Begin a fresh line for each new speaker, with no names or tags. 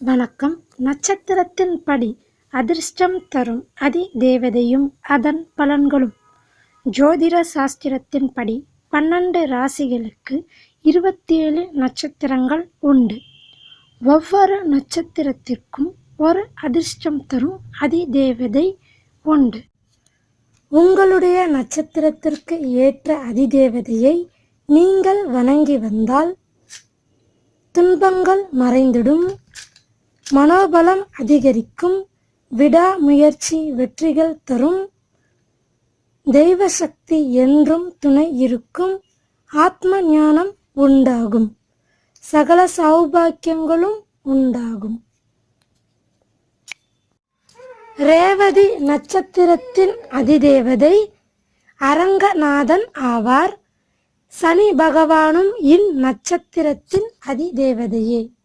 வணக்கம். நட்சத்திரத்தின் படி அதிர்ஷ்டம் தரும் அதி தேவதையும் அதன் பலன்களும். ஜோதிட சாஸ்திரத்தின் படி பன்னெண்டு ராசிகளுக்கு இருபத்தி ஏழு நட்சத்திரங்கள் உண்டு. ஒவ்வொரு நட்சத்திரத்திற்கும் ஒரு அதிர்ஷ்டம் தரும் அதி தேவதை உண்டு. உங்களுடைய நட்சத்திரத்திற்கு ஏற்ற அதிதேவதையை நீங்கள் வணங்கி வந்தால் துன்பங்கள் மறைந்திடும். மனோபலம் அதிகரிக்கும். விடாமுயற்சி வெற்றிகள் தரும். தெய்வ சக்தி என்றும் துணை இருக்கும். ஆத்ம ஞானம் உண்டாகும். சகல சௌபாக்கியங்களும் உண்டாகும். ரேவதி நட்சத்திரத்தின் அதிதேவதை அரங்கநாதன் ஆவார். சனி பகவானும் இந்நட்சத்திரத்தின் அதிதேவதையே.